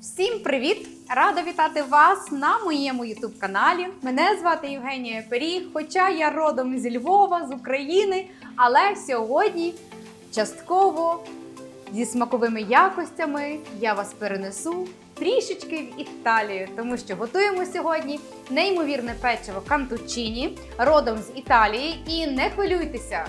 Всім привіт! Рада вітати вас на моєму youtube каналі. Мене звати Євгенія Пиріг, хоча я родом зі Львова, з України, але сьогодні частково зі смаковими якостями я вас перенесу трішечки в Італію, тому що готуємо сьогодні неймовірне печиво кантучині, родом з Італії. І не хвилюйтеся,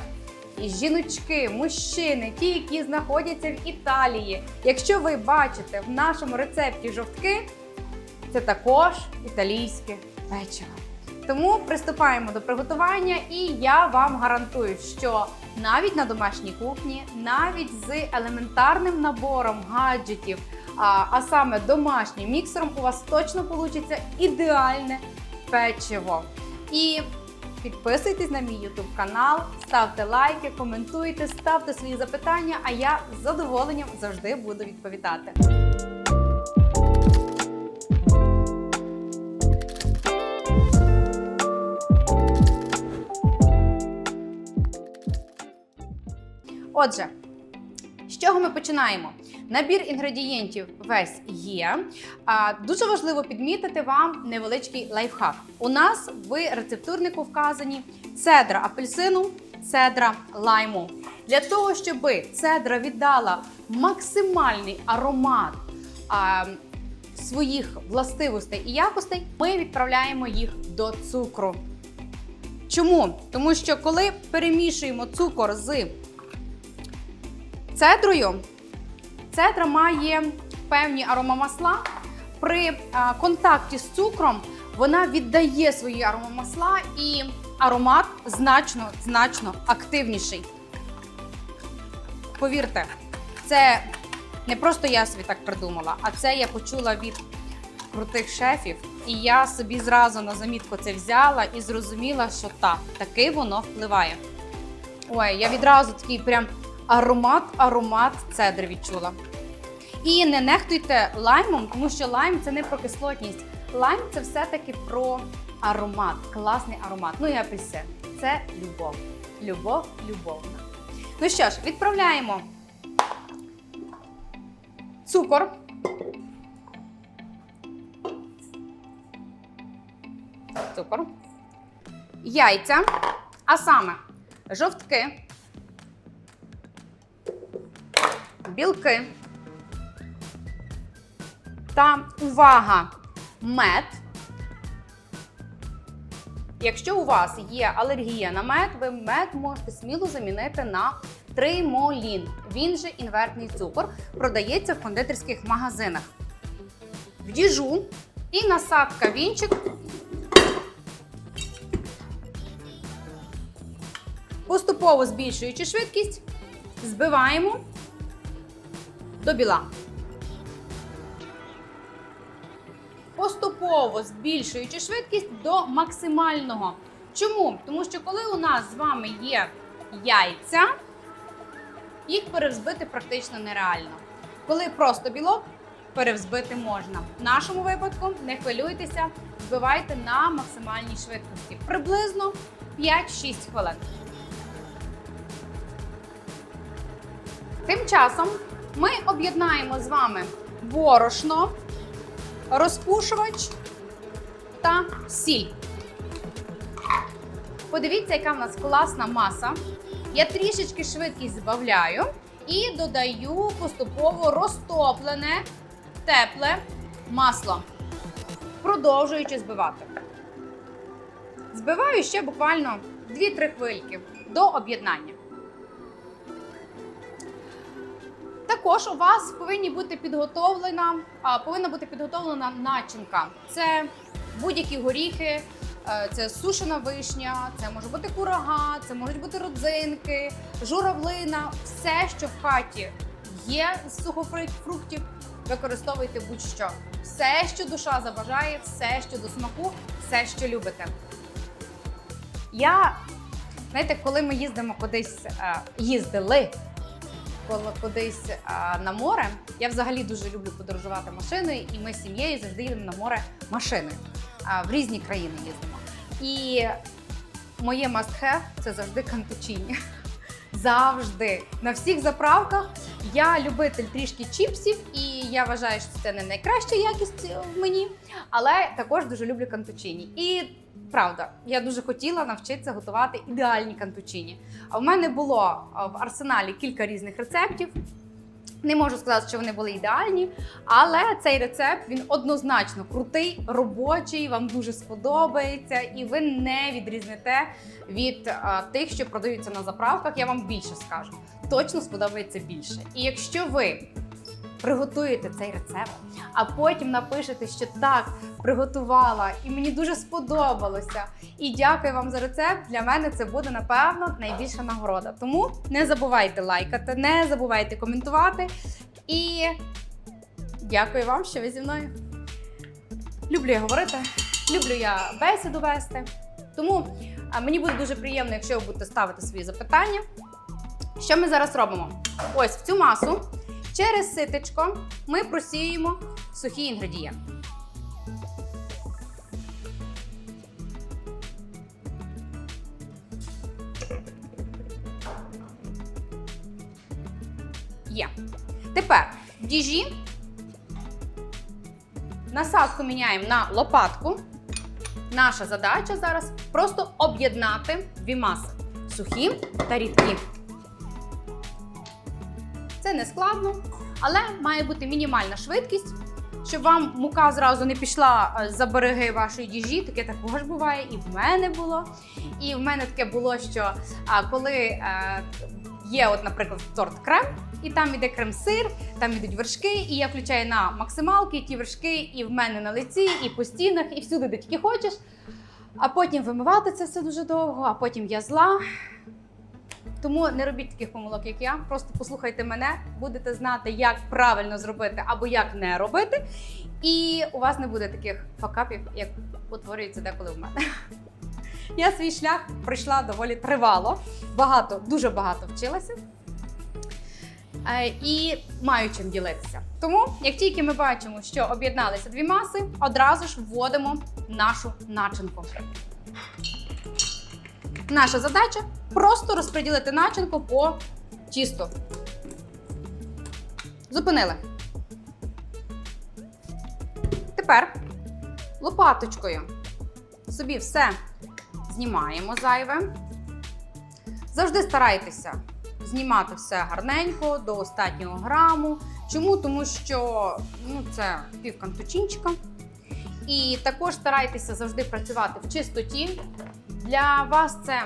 і жіночки, мужчини, ті, які знаходяться в Італії. Якщо ви бачите в нашому рецепті жовтки, це також італійське печиво. Тому приступаємо до приготування, і я вам гарантую, що навіть на домашній кухні, навіть з елементарним набором гаджетів, а, а саме домашнім міксером, у вас точно вийде ідеальне печиво. І Підписуйтесь на мій YouTube канал, ставте лайки, коментуйте, ставте свої запитання, а я з задоволенням завжди буду відповідати. Отже, з чого ми починаємо? Набір інгредієнтів весь є. А, дуже важливо підмітити вам невеличкий лайфхак. У нас в рецептурнику вказані цедра апельсину, цедра лайму. Для того, щоб цедра віддала максимальний аромат а, своїх властивостей і якостей, ми відправляємо їх до цукру. Чому? Тому що коли перемішуємо цукор з цедрою, цедра має певні аромамасла. При контакті з цукром вона віддає свої аромамасла і аромат значно значно активніший. Повірте, це не просто я собі так придумала, а це я почула від крутих шефів. І я собі зразу на замітку це взяла і зрозуміла, що так, таки воно впливає. Ой, я відразу такий прям аромат, аромат цедри відчула. І не нехтуйте лаймом, тому що лайм це не про кислотність. Лайм це все-таки про аромат, класний аромат. Ну і апельсин. Це любов. Любов, любовна. Ну що ж, відправляємо цукор. Цукор. Яйця, а саме жовтки, білки та увага! Мед. Якщо у вас є алергія на мед, ви мед можете сміло замінити на тримолін. Він же інвертний цукор, продається в кондитерських магазинах. В діжу і насадка вінчик. Поступово збільшуючи швидкість, збиваємо до біла. Поступово збільшуючи швидкість до максимального. Чому? Тому що коли у нас з вами є яйця, їх перевзбити практично нереально. Коли просто білок, перевзбити можна. В нашому випадку не хвилюйтеся, збивайте на максимальній швидкості. Приблизно 5-6 хвилин. Тим часом ми об'єднаємо з вами борошно, розпушувач та сіль. Подивіться, яка в нас класна маса. Я трішечки швидкість збавляю і додаю поступово розтоплене тепле масло, продовжуючи збивати. Збиваю ще буквально 2-3 хвильки до об'єднання. Також у вас повинні бути підготовлена, повинна бути підготовлена начинка. Це будь-які горіхи, е, це сушена вишня, це може бути курага, це можуть бути родзинки, журавлина, все, що в хаті є з сухофруктів, використовуйте будь-що. Все, що душа забажає, все, що до смаку, все, що любите. Я, знаєте, коли ми їздимо кудись, е, їздили кудись на море. Я взагалі дуже люблю подорожувати машиною, і ми з сім'єю завжди їдемо на море машиною. В різні країни їздимо. І моє must have – це завжди кантучині. Завжди на всіх заправках Я любитель трішки чіпсів, і я вважаю, що це не найкраща якість в мені, але також дуже люблю кантучині. І правда, я дуже хотіла навчитися готувати ідеальні кантучині. А в мене було в арсеналі кілька різних рецептів. Не можу сказати, що вони були ідеальні, але цей рецепт він однозначно крутий, робочий, вам дуже сподобається, і ви не відрізнете від а, тих, що продаються на заправках. Я вам більше скажу. Точно сподобається більше. І якщо ви приготуєте цей рецепт, а потім напишете, що так приготувала, і мені дуже сподобалося. І дякую вам за рецепт. Для мене це буде напевно найбільша нагорода. Тому не забувайте лайкати, не забувайте коментувати. І дякую вам, що ви зі мною. Люблю я говорити, люблю я бесіду вести. Тому мені буде дуже приємно, якщо ви будете ставити свої запитання. Що ми зараз робимо? Ось в цю масу через ситечко ми просіємо сухі інгредієнти. Є. Тепер діжі насадку міняємо на лопатку. Наша задача зараз просто об'єднати дві маси сухі та рідкі. Це не складно, але має бути мінімальна швидкість, щоб вам мука зразу не пішла е, за береги вашої діжі. Таке також буває, і в мене було. І в мене таке було, що коли е, є, от, наприклад, торт крем, і там іде крем-сир, там ідуть вершки, і я включаю на максималки ті вершки, і в мене на лиці, і по стінах, і всюди, де тільки хочеш. А потім вимивати це все дуже довго, а потім я зла. Тому не робіть таких помилок, як я. Просто послухайте мене, будете знати, як правильно зробити або як не робити. І у вас не буде таких факапів, як утворюється деколи в мене. Я свій шлях пройшла доволі тривало, багато, дуже багато вчилася. Е, І маю чим ділитися. Тому, як тільки ми бачимо, що об'єдналися дві маси, одразу ж вводимо нашу начинку. Наша задача просто розподілити начинку по тісту. Зупинили. Тепер лопаточкою собі все знімаємо зайве. Завжди старайтеся знімати все гарненько до останнього граму. Чому? Тому що ну, це пів кантучинчика. І також старайтеся завжди працювати в чистоті. Для вас це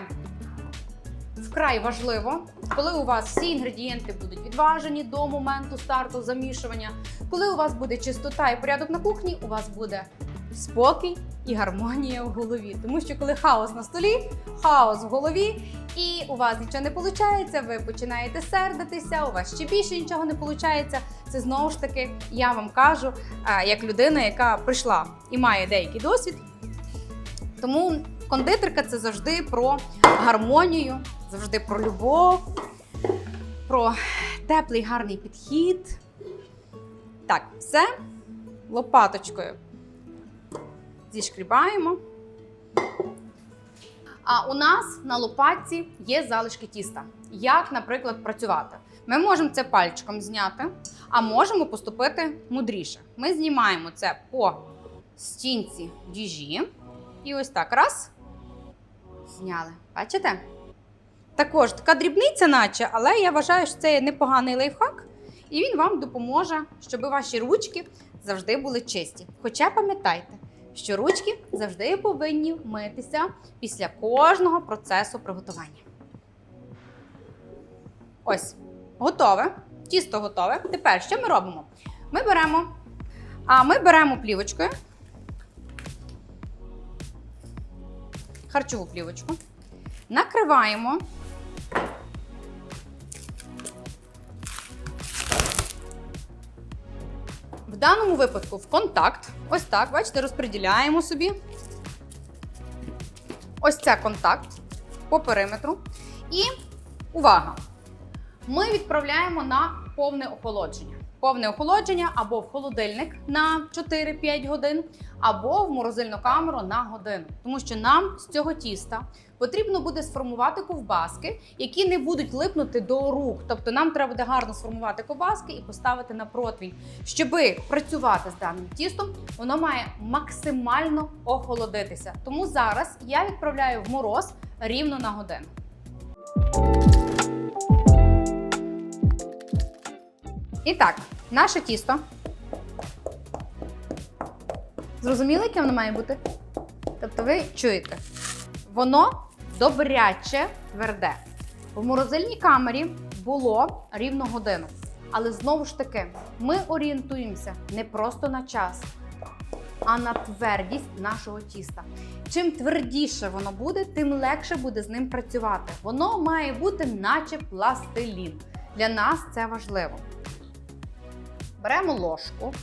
вкрай важливо, коли у вас всі інгредієнти будуть відважені до моменту старту замішування. Коли у вас буде чистота і порядок на кухні, у вас буде спокій і гармонія в голові. Тому що коли хаос на столі, хаос в голові, і у вас нічого не виходить, ви починаєте сердитися, у вас ще більше нічого не виходить. Це знову ж таки, я вам кажу, е, як людина, яка прийшла і має деякий досвід. Тому кондитерка це завжди про гармонію, завжди про любов, про теплий гарний підхід. Так, все лопаточкою зішкрібаємо. А у нас на лопатці є залишки тіста. Як, наприклад, працювати? Ми можемо це пальчиком зняти, а можемо поступити мудріше. Ми знімаємо це по стінці діжі. І ось так раз. Зняли. Бачите? Також така дрібниця, наче, але я вважаю, що це є непоганий лайфхак, і він вам допоможе, щоб ваші ручки завжди були чисті. Хоча пам'ятайте, що ручки завжди повинні митися після кожного процесу приготування. Ось, готове. Тісто готове. Тепер що ми робимо? Ми беремо, а ми беремо плівочкою, харчову плівочку, накриваємо. В даному випадку в контакт. Ось так, бачите, розподіляємо собі. Ось це контакт по периметру. І увага! Ми відправляємо на повне охолодження. Повне охолодження або в холодильник на 4-5 годин, або в морозильну камеру на годину. Тому що нам з цього тіста потрібно буде сформувати ковбаски, які не будуть липнути до рук. Тобто нам треба буде гарно сформувати ковбаски і поставити на противень. Щоби працювати з даним тістом, воно має максимально охолодитися. Тому зараз я відправляю в мороз рівно на годину. І так, наше тісто. Зрозуміли, яке воно має бути? Тобто ви чуєте, воно добряче тверде. В морозильній камері було рівно годину. Але знову ж таки, ми орієнтуємося не просто на час, а на твердість нашого тіста. Чим твердіше воно буде, тим легше буде з ним працювати. Воно має бути наче пластилін. Для нас це важливо. Беремо ложку.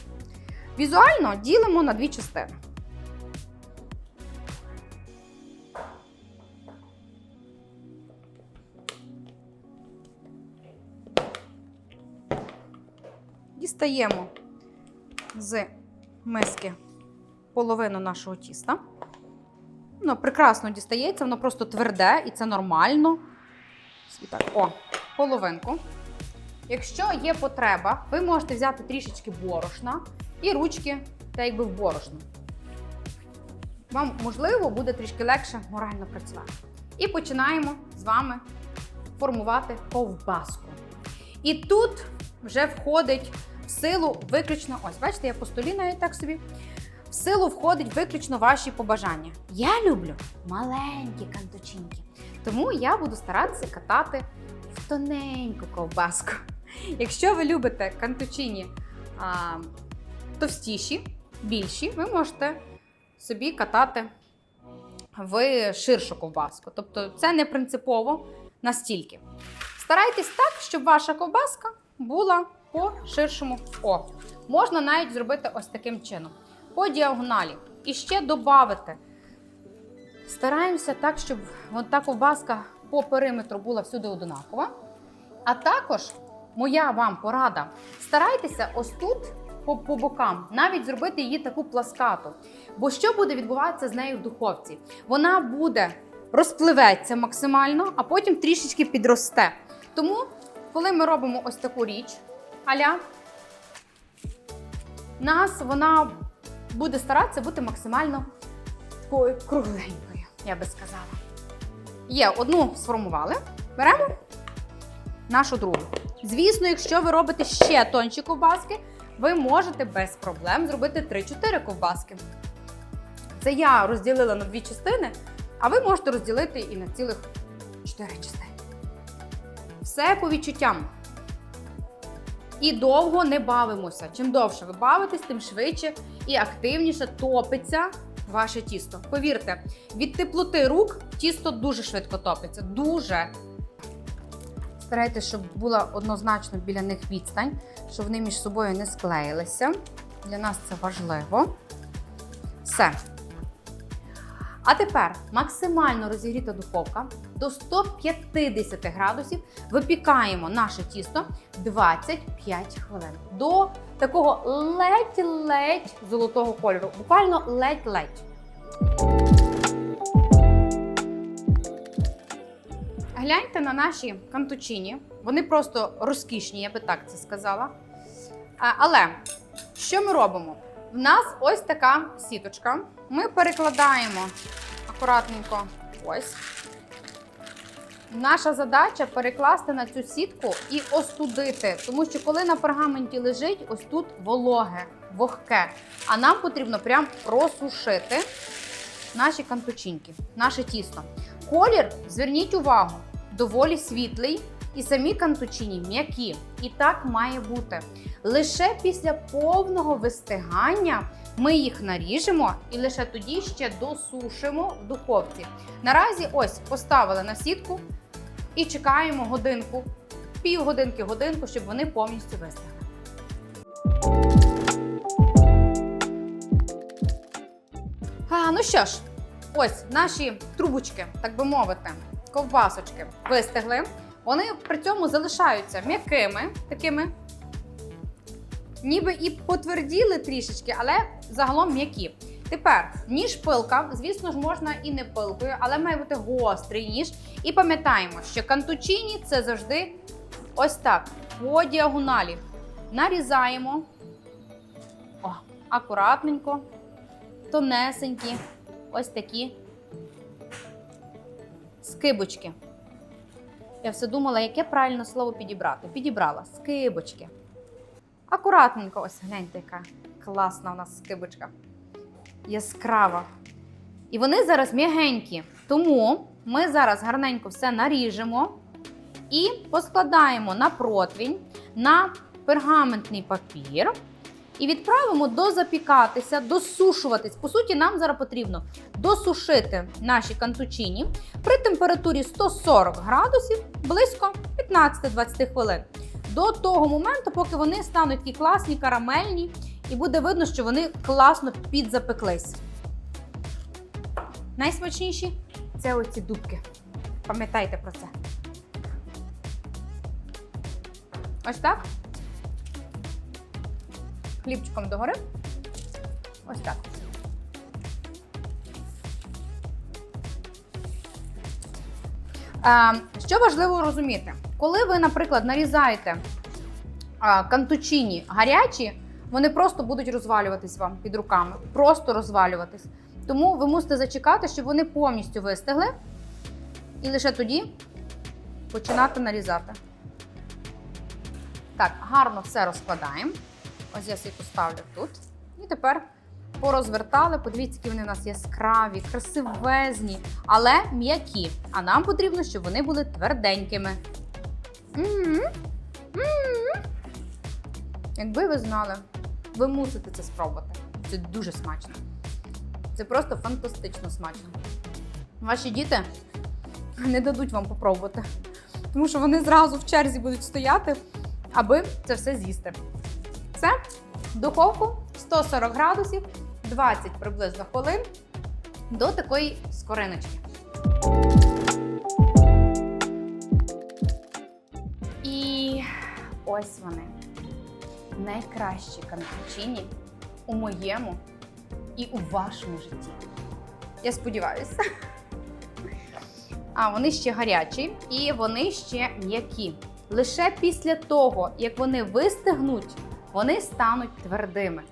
Візуально ділимо на дві частини. Дістаємо з миски половину нашого тіста. Воно прекрасно дістається, воно просто тверде і це нормально. І так, о, половинку. Якщо є потреба, ви можете взяти трішечки борошна і ручки, та якби в борошно. Вам, можливо, буде трішки легше морально працювати. І починаємо з вами формувати ковбаску. І тут вже входить в силу виключно, ось, бачите, я по столі навіть так собі. В силу входить виключно ваші побажання. Я люблю маленькі кантучинки. Тому я буду старатися катати в тоненьку ковбаску. Якщо ви любите кантучині а, товстіші, більші, ви можете собі катати в ширшу ковбаску. Тобто це не принципово настільки. Старайтесь так, щоб ваша ковбаска була по ширшому О. Можна навіть зробити ось таким чином. По діагоналі. І ще додати. Стараємося так, щоб та ковбаска по периметру була всюди одинакова. А також моя вам порада: старайтеся ось тут по, по бокам навіть зробити її таку пласкату. Бо що буде відбуватися з нею в духовці? Вона буде розпливеться максимально, а потім трішечки підросте. Тому, коли ми робимо ось таку річ, аля, нас вона буде старатися бути максимально такою кругленькою, я би сказала. Є, одну сформували. Беремо нашу другу. Звісно, якщо ви робите ще тонші ковбаски, ви можете без проблем зробити 3-4 ковбаски. Це я розділила на дві частини, а ви можете розділити і на цілих 4 частини. Все по відчуттям. І довго не бавимося. Чим довше ви бавитесь, тим швидше і активніше топиться ваше тісто. Повірте, від теплоти рук тісто дуже швидко топиться. Дуже. Старайтеся, щоб була однозначно біля них відстань, щоб вони між собою не склеїлися. Для нас це важливо. Все. А тепер максимально розігріта духовка до 150 градусів. Випікаємо наше тісто 25 хвилин до такого ледь-ледь золотого кольору. Буквально ледь-ледь. Гляньте на наші кантучині. Вони просто розкішні, я би так це сказала. Але що ми робимо? В нас ось така сіточка. Ми перекладаємо акуратненько ось. Наша задача перекласти на цю сітку і остудити, тому що коли на пергаменті лежить, ось тут вологе, вогке. А нам потрібно прям просушити наші кантучинки, наше тісто. Колір, зверніть увагу, доволі світлий, і самі кантучині м'які. І так має бути. Лише після повного вистигання ми їх наріжемо і лише тоді ще досушимо в духовці. Наразі ось поставили на сітку і чекаємо годинку, півгодинки, годинку, щоб вони повністю вистигли. А, ну що ж, ось наші трубочки, так би мовити, ковбасочки вистигли. Вони при цьому залишаються м'якими, такими ніби і потверділи трішечки, але загалом м'які. Тепер ніж пилка, звісно ж, можна і не пилкою, але має бути гострий ніж. І пам'ятаємо, що кантучині це завжди ось так, по діагоналі. Нарізаємо О, акуратненько, тонесенькі, ось такі скибочки. Я все думала, яке правильне слово підібрати. Підібрала скибочки. Акуратненько, ось гляньте, яка класна у нас скибочка. Яскрава. І вони зараз м'ягенькі. Тому ми зараз гарненько все наріжемо і поскладаємо на противінь, на пергаментний папір. І відправимо дозапікатися, досушуватись. По суті, нам зараз потрібно досушити наші кантучині при температурі 140 градусів близько 15-20 хвилин. До того моменту, поки вони стануть такі класні, карамельні, і буде видно, що вони класно підзапеклись. Найсмачніші це оці дубки. Пам'ятайте про це. Ось так. Хлібчиком догори. Ось так. Е, Що важливо розуміти, коли ви, наприклад, нарізаєте е, кантучині гарячі, вони просто будуть розвалюватись вам під руками. Просто розвалюватись. Тому ви мусите зачекати, щоб вони повністю вистигли, і лише тоді починати нарізати. Так, гарно все розкладаємо. Ось я собі поставлю тут. І тепер порозвертали. Подивіться, які вони у нас яскраві, красивезні, але м'які. А нам потрібно, щоб вони були тверденькими. Якби ви знали, ви мусите це спробувати. Це дуже смачно. Це просто фантастично смачно. Ваші діти не дадуть вам попробувати, тому що вони зразу в черзі будуть стояти, аби це все з'їсти. Все, духовку 140 градусів, 20 приблизно хвилин до такої скориночки. І ось вони. Найкращі кантучині у моєму і у вашому житті. Я сподіваюся. А вони ще гарячі і вони ще м'які. Лише після того, як вони вистигнуть, вони стануть твердими.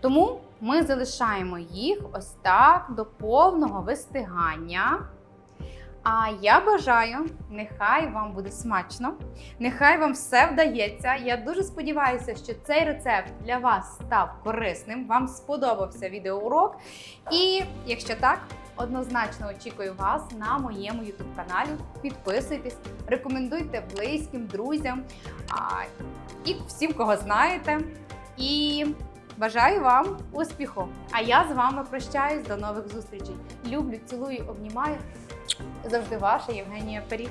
Тому ми залишаємо їх ось так до повного вистигання. А я бажаю, нехай вам буде смачно, нехай вам все вдається. Я дуже сподіваюся, що цей рецепт для вас став корисним, вам сподобався відеоурок. І якщо так, однозначно очікую вас на моєму youtube каналі. Підписуйтесь, рекомендуйте близьким, друзям і всім, кого знаєте. І бажаю вам успіху! А я з вами прощаюсь до нових зустрічей. Люблю, цілую, обнімаю. Завжди ваша Євгенія Періг.